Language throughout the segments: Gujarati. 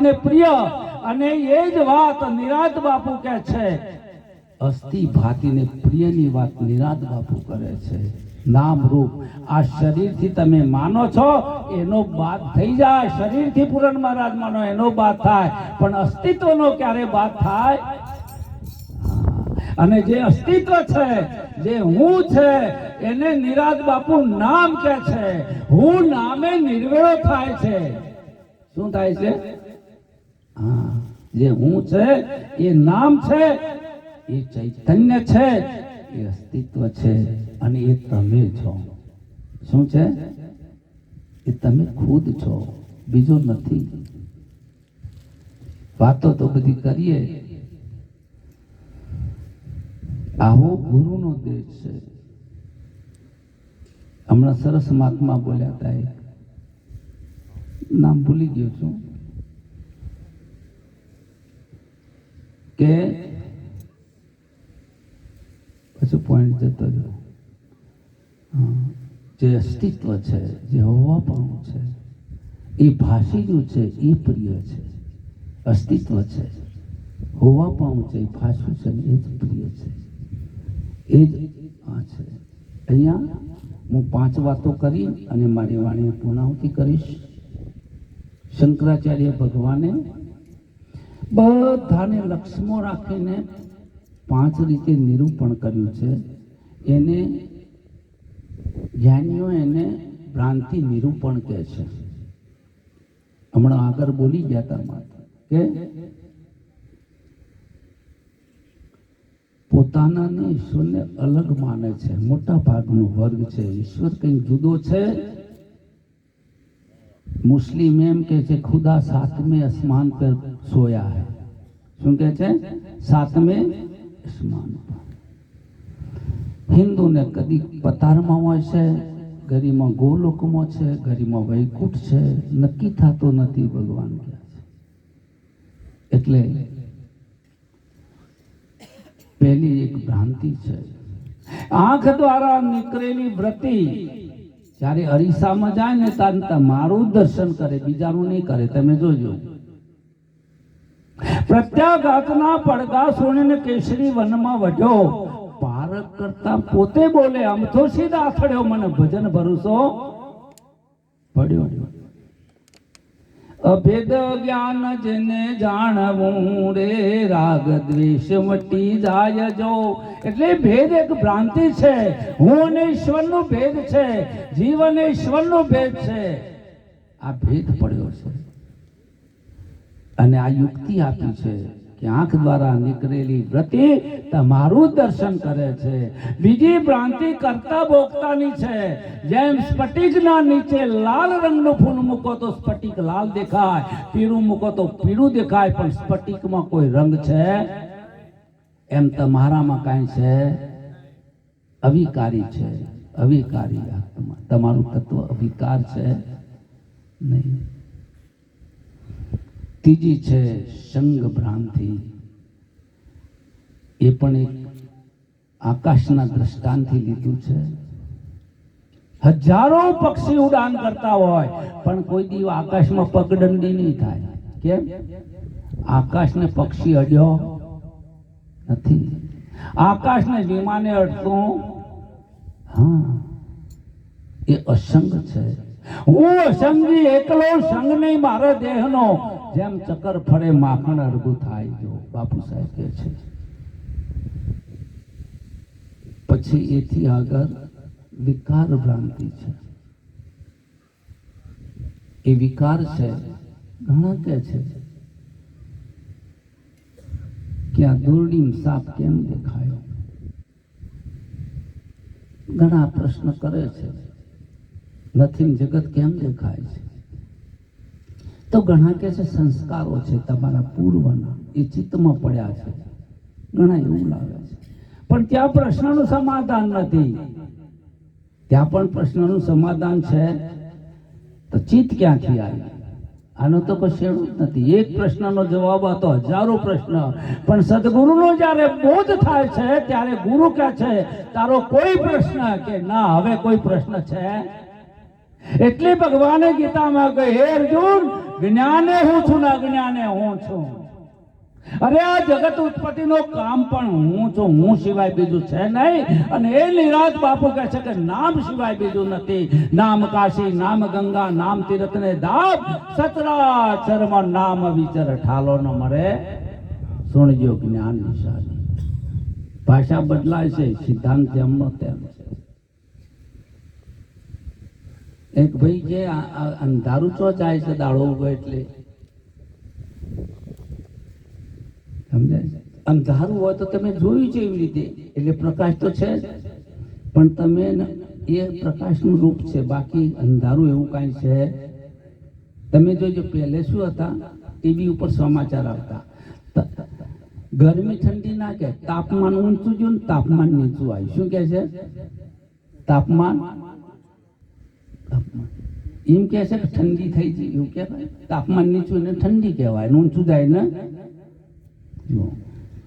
ભાતીને પ્રિય અને એ જ વાત નિરાત બાપુ કે છે. અસ્થિ ભાતીને પ્રિયની વાત નિરાત બાપુ કરે છે. નામ રૂપ, આ શરીરથી તમે માનો છો, એનો બાદ થઈ જાય, શરીરથી પૂરણ મહારાજ માનો એનો બાદ થાય, પણ અસ્તિત્વનો ક્યારે બાદ થાય? અને જે અસ્તિત્વ છે, જે હું છે, એને નિરાજ બાપુ નામ કે છે. હું નામે નિર્વેળો થાય છે. શું થાય છે? હા. જે હું છે, એ નામ છે, એ ચૈતન્ય છે, એ અસ્તિત્વ છે, અને એ તમે છો. શું છે? એ તમે ખુદ છો, બીજો નથી. વાતો તો બધી કરીએ. આવો ગુરુનો દેશ છે. હમણાં સરસ મહાત્મા બોલ્યા હતા નામ ભૂલી ગયો છું. કે પછી પોઈન્ટ જતો રહ્યો. જે અસ્તિત્વ છે, જે હોવાપણું છે, એ ભાષીનું છે, એ પ્રિય છે. અસ્તિત્વ છે. હોવાપણું છે, એ ભાષું છે એ જ પ્રિય છે. એ જ આ છે. અહીંયા હું પાંચ વાતો કરી અને મારી વાણીની પૂર્ણાહુતિ કરીશ. શંકરાચાર્ય ભગવાને બધાને લક્ષ્મો રાખીને પાંચ રીતે નિરૂપણ કર્યું છે. એને જ્ઞાનીઓ એને ભ્રાંતિ નિરૂપણ કહે છે. હમણાં આગળ બોલી ગયા હતા માતા કે પોતાનાને ઈશ્વરને અલગ માને છે. મોટા ભાગનો વર્ગ છે. ઈશ્વર કંઈક જુદો છે મુસ્લિમ એમ કે છે, ખુદા સાતમે આસમાન પર સોયા હે. શું કહે છે? સાતમે આસમાન પર. હિન્દુને કદી પતારમાં હોય છે, ગરીમાં ગોલોકમાં છે, ગરીમાં વૈકુંઠ છે, નક્કી થતો નથી ભગવાન કહે છે. એટલે પહેલી એક ભ્રાંતિ છે. આંખ દ્વારા નીકળેલી વ્રતિ જ્યારે અરીસામાં જાય ને ત્યારે તમારું દર્શન કરે, બીજાનું નહીં કરે, તમે જોજો. પ્રત્યાઘાતના પડદા સોણીને કેસરી વનમાં વઢ્યો પારક કરતા પોતે બોલે, આમ તો સીધા અથડ્યો મને ભજન ભરોસો. પડ્યો. અભેદ જ્ઞાન જેને જાણવું રે, રાગ દ્વેષ મટી જાય જો. એટલે ભેદ એક ભ્રાંતિ છે. હું અને ઈશ્વરનો ભેદ છે. જીવ અને ઈશ્વરનો ભેદ છે. આ ભેદ પડ્યો છે. અને આ યુક્તિ આપી છે. કે આંખ દ્વારા નીકળેલી વ્રતિ તમારું દર્શન કરે છે. બીજી ભ્રાંતિ કરતા ભોગતાની છે. જેમ સ્ફટિકના નીચે લાલ રંગનું ફૂલ મૂકો તો સ્ફટિક લાલ દેખાય, પીળું મૂકો તો પીળું દેખાય, પણ સ્ફટિકમાં કોઈ રંગ છે? એમ તમારામાં કાંઈ છે? અવિકારી છે. અવિકારી આત્મા. તમારું તત્વ અવિકાર છે? નહીં. ત્રીજી છે સંગ ભ્રાંતિ. એ પણ એક આકાશના દ્રષ્ટાંતથી લીધું છે. હજારો પક્ષી ઉડાન કરતા હોય, પણ કોઈ દી આકાશમાં પગદંડી નહીં થાય. કેમ? આકાશને પક્ષી અડ્યો નથી. આકાશને વિમાને અડતું હા. એ અસંગ છે. હું અસંગી એકલો સંગ નહીં, મારા દેહનો જેમ ચક્કર ફરે, માખણ અડગું થાય. જો બાપુ સાહેબ કહે છે. પછી એથી આગળ વિકાર ભ્રાંતિ છે. એ વિકાર છે, ઘણા કે છે કે આ દોરડીમ સાપ કેમ દેખાયો? ઘણા પ્રશ્ન કરે છે. નથી જગત કેમ દેખાય છે? તો ઘણા કે છે, સંસ્કારો છે તમારા પૂર્વના. એ ચિત્તમાં પડ્યા છે. ઘણા એવું લાગે છે. પણ ત્યાં પ્રશ્નનું સમાધાન નથી. ત્યાં પણ પ્રશ્નનું સમાધાન છે. તો ચિત્ત ક્યાંથી આવી? આનો તો કોઈ શેડું જ નથી. એક પ્રશ્નનો જવાબ હતો હજારો પ્રશ્ન. પણ સદગુરુનો જ્યારે બોધ થાય છે, ત્યારે ગુરુ કહે છે, તારો કોઈ પ્રશ્ન કે ના, હવે કોઈ પ્રશ્ન છે? એટલે ભગવાને ગીતામાં કહે, હે અર્જુન, જ્ઞાને હું છું ને અજ્ઞાને હું છું. અરે, આ જગત ઉત્પત્તિ નો કામ પણ હું છું, હું સિવાય બીજું છે નહીં. અને એ નિરાજ બાપુ કહે છે કે, નામ સિવાય બીજું નથી. નામ કાશી, નામ ગંગા, નામ તીર્થ ને દાબ સચરાચરમાં નામ વિચર ઠાલો ન મરે સુણજો જ્ઞાન નિશાની ભાષા બદલાય છે, સિદ્ધાંત એમનો તેમ છે. એક ભાઈ છે અંધારું ચો જાય છે દાડો ઊભો એટલે? સમજાય અંધારું હોય તો તમે જોયું છે એવી રીતે. એટલે પ્રકાશ તો છે જ. પણ તમે એ પ્રકાશનું રૂપ છે. બાકી અંધારું એવું કાંઈ છે. તમે જોજો, પહેલે શું હતા? ટીવી ઉપર સમાચાર આવતા. ગરમી ઠંડી ના કે તાપમાન ઊંચું જોયું ને તાપમાન નીચું આવ્યું. શું કે છે? તાપમાન એમ કે છે કે ઠંડી થઈ ગઈ એવું કહેવાય તાપમાન નીચું એને ઠંડી કહેવાય ઊંચું જાય ને જો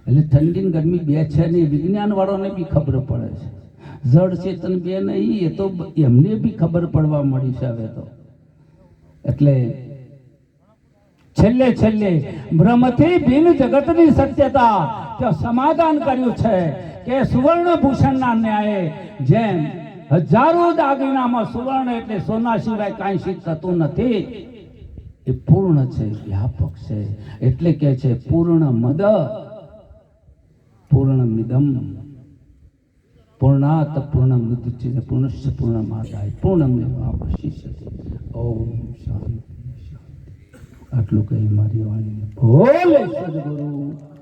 એટલે ઠંડી ને ગરમી બે છે ને વિજ્ઞાન વાળાને બી ખબર પડે છે. જળ ચેતન બે નહીં એ તો એમને બી ખબર પડવા મળી છે હવે તો. એટલે છેલ્લે છેલ્લે, બ્રહ્મથી ભિન્ન જગતની સત્યતા સમાધાન કર્યું છે કે સુવર્ણ ભૂષણના ન્યાયે જેમ હજારો દાગીનામાં સુવર્ણ એટલે સોના સિવાય કાંઈ સિદ્ધ થતું નથી. એ પૂર્ણ છે, વ્યાપક છે. એટલે કે છે પૂર્ણ મદ, પૂર્ણ મિદમ. પૂર્ણાત પૂર્ણ મૃત્યુ પૂર્ણશ પૂર્ણમાદાય પૂર્ણમેવ પૂર્ણ ઓમ શાંતિ. આટલું કહી મારી વાણીને ભોલે સદગુરુ.